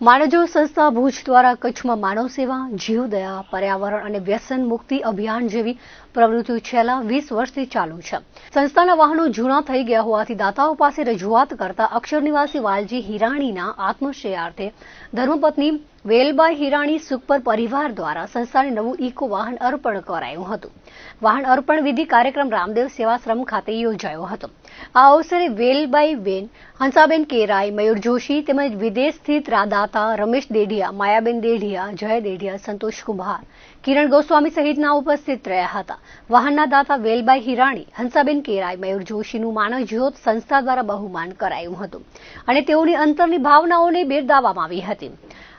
માનવજો સંસ્થા ભુજ દ્વારા કચ્છમાં માનવ સેવા જીવદયા પર્યાવરણ અને વ્યસન મુક્તિ અભિયાન જેવી પ્રવૃત્તિઓ છેલ્લા વીસ વર્ષથી ચાલુ છે. સંસ્થાના વાહનો જૂના થઈ ગયા હોવાથી દાતાઓ પાસે રજૂઆત કરતા અક્ષર નિવાસી વાલજી હિરાણીના આત્મશ્રેયાર્થે ધર્મપત્ની વેલબાઈ હિરાણી સુખપર પરિવાર દ્વારા સંસ્થાને નવું ઇકો વાહન અર્પણ કરાયું હતું. વાહન અર્પણ વિધિ કાર્યક્રમ રામદેવ સેવાશ્રમ ખાતે યોજાયો હતો. આ અવસરે વેલબાઈ બેન હંસાબેન કેરાઈ, મયુર જોશી તેમજ વિદેશ સ્થિત દાતા રમેશ દેઢિયા, માયાબેન દેઢિયા, જય દેઢિયા, સંતોષ કુમાર, કિરણ ગોસ્વામી સહિતના ઉપસ્થિત રહ્યા હતા. વાહનના દાતા વેલબાઈ હિરાણી, હંસાબેન કેરાઈ, મયુર જોશીનું માનવ જ્યોત સંસ્થા દ્વારા બહુમાન કરાયું હતું અને તેઓની અંતરની ભાવનાઓને બિરદાવવામાં આવી હતી.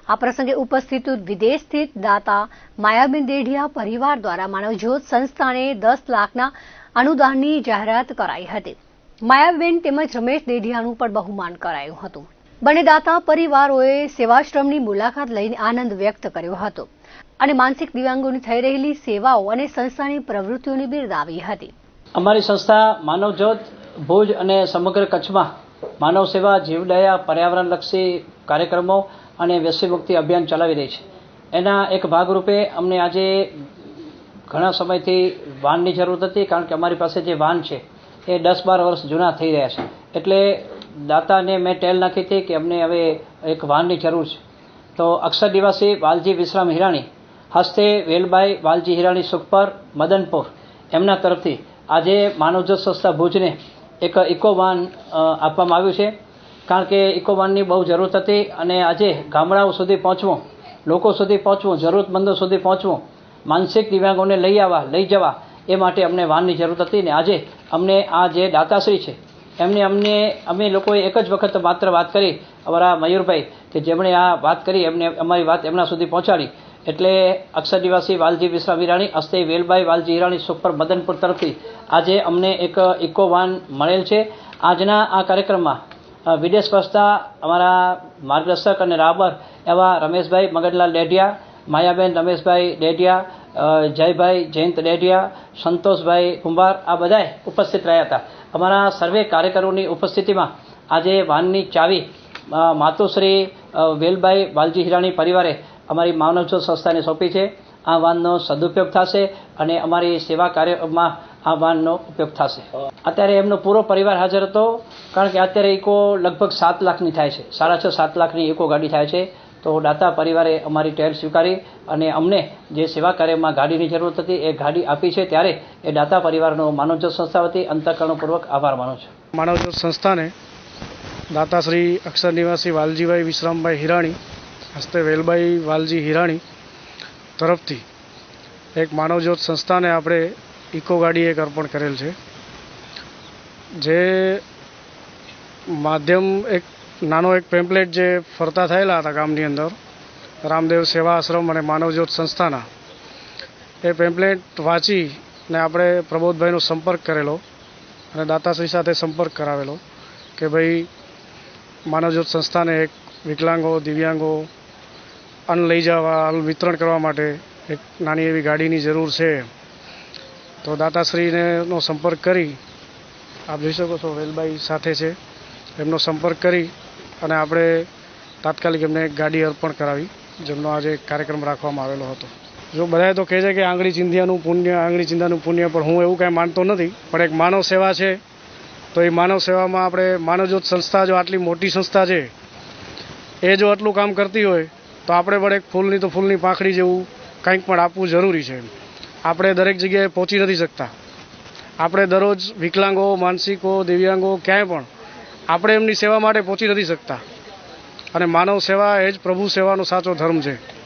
આ પ્રસંગે ઉપસ્થિત વિદેશ સ્થિત દાતા માયાબેન દેઢિયા પરિવાર દ્વારા માનવજ્યોત સંસ્થાને દસ લાખના અનુદાનની જાહેરાત કરાઈ હતી. માયાબેન તેમજ રમેશ દેઢિયાનું પણ બહુમાન કરાયું હતું. બંને દાતા પરિવારોએ સેવાશ્રમની મુલાકાત લઈને આનંદ વ્યક્ત કર્યો હતો અને માનસિક દિવ્યાંગોની થઈ રહેલી સેવાઓ અને સંસ્થાની પ્રવૃત્તિઓને બિરદાવી હતી. અમારી સંસ્થા માનવજ્યોત, ભુજ અને સમગ્ર કચ્છમાં માનવ સેવા, જીવદયા, પર્યાવરણલક્ષી કાર્યક્રમો અને વ્યસનમુક્તિ અભિયાન ચલાવી રહી છે. એના એક ભાગરૂપે અમને આજે ઘણા સમયથી વાનની જરૂર હતી કારણ કે અમારી પાસે જે વાન છે એ દસ બાર વર્ષ જૂના થઈ રહ્યા છે. એટલે દાતાને મેં ટેલ નાખી હતી કે અમને હવે એક વાનની જરૂર છે. તો અક્ષર નિવાસી વાલજી વિશ્રામ હિરાણી, હસ્તે વેલભાઈ વાલજી હિરાણી સુખપર મદનપુર, એમના તરફથી આજે માનવજત સંસ્થા ભુજને એક ઇકો વાન આપવામાં આવ્યું છે. કારણ કે ઇકો વાનની બહુ જરૂરત હતી અને આજે ગામડાઓ સુધી પહોંચવું, લોકો સુધી પહોંચવું, જરૂરતમંદો સુધી પહોંચવું, માનસિક દિવ્યાંગોને લઈ આવવા, લઈ જવા એ માટે અમને વાનની જરૂરત હતી ને આજે અમને આ જે દાતાશ્રી છે, એમને અમને, અમે લોકોએ એક જ વખત માત્ર વાત કરી, અમારા મયુરભાઈ, કે જેમણે આ વાત કરી, એમને અમારી વાત એમના સુધી પહોંચાડી. એટલે અક્ષર નિવાસી વાલજી વિશ્રામ હિરાણી અસ્તે વેલભાઈ વાલજી હિરાણી સુપર મદનપુર તરફથી આજે અમને એક ઇકો વાન મળેલ છે. આજના આ કાર્યક્રમમાં વિદેશ વસતા અમારા માર્ગદર્શક અને રાબર એવા રમેશભાઈ મગનલાલ ડેઢિયા, માયાબેન રમેશભાઈ ડેઢિયા જયભાઈ, જયંત ડેઢિયા, સંતોષભાઈ કુંભાર, આ બધાએ ઉપસ્થિત રહ્યા હતા. અમારા સર્વે કાર્યકરોની ઉપસ્થિતિમાં આજે વાનની ચાવી માતુશ્રી વેલભાઈ વાલજી હિરાણી પરિવારે અમારી માનવજ્યોત સંસ્થાને સોંપી છે. આ વાનનો સદુપયોગ થશે અને અમારી સેવા કાર્યમાં આ વાનનો ઉપયોગ થશે. અત્યારે એમનો પૂરો પરિવાર હાજર હતો, કારણ કે અત્યારે ઇકો લગભગ સાત લાખની થાય છે. સાડા છ, સાત લાખની ઇકો ગાડી થાય છે. તો દાતા પરિવારે અમારી ટેર સ્વીકારી અને અમને જે સેવા કાર્યમાં ગાડીની જરૂરત હતી એ ગાડી આપી છે. ત્યારે એ દાતા પરિવારનો માનવજ્યોત સંસ્થા વતી અંતઃકરણપૂર્વક આભાર માનું છું. માનવજ્યોત સંસ્થાને દાતાશ્રી અક્ષર નિવાસી વાલજીભાઈ વિશ્રામભાઈ હિરાણી, હસ્તે વેલબાઈ વાલજી હિરાણી તરફથી એક માનવજ્યોત સંસ્થાને આપણે ઇકો ગાડી એક અર્પણ કરેલ છે. જે માધ્યમ એક નાનો એક પેમ્પલેટ જે ફરતા થયેલા હતા ગામની અંદર, રામદેવ સેવા આશ્રમ અને માનવજ્યોત સંસ્થાના, એ પેમ્પલેટ વાંચીને આપણે પ્રબોધભાઈનો સંપર્ક કરેલો અને દાતાશ્રી સાથે સંપર્ક કરાવેલો કે ભાઈ, માનવજ્યોત સંસ્થાને એક વિકલાંગો, દિવ્યાંગો, અન્ન લઈ જવા, અન્ન વિતરણ કરવા માટે એક નાની એવી ગાડીની જરૂર છે. તો દાતાશ્રીને નો સંપર્ક કરી, આપ જોઈ શકો છો વેલબાઈ સાથે છે, એમનો સંપર્ક કરી અને આપણે તાત્કાલિક એમને ગાડી અર્પણ કરાવી, જેમનો આજે કાર્યક્રમ રાખવામાં આવેલો હતો. જો બધાએ તો કહે છે કે આંગળી ચિંધ્યાનું પુણ્ય, આંગળી ચિંધાનું પુણ્ય, પણ હું એવું કાંઈ માનતો નથી. પણ એક માનવ સેવા છે. તો એ માનવ સેવામાં આપણે માનવજ્યોત સંસ્થા જો આટલી મોટી સંસ્થા છે, એ જો આટલું કામ કરતી હોય, તો આપણે પણ એક ફૂલની તો ફૂલની પાંખડી જેવું કંઈક પણ આપવું જરૂરી છે. આપણે દરેક જગ્યાએ પહોંચી નથી શકતા. આપણે દરરોજ વિકલાંગો, માનસિકો, દિવ્યાંગો ક્યાંય પણ આપણે એમની સેવા માટે પહોંચી નથી શકતા. અને માનવ સેવા એ જ પ્રભુ સેવાનો સાચો ધર્મ છે.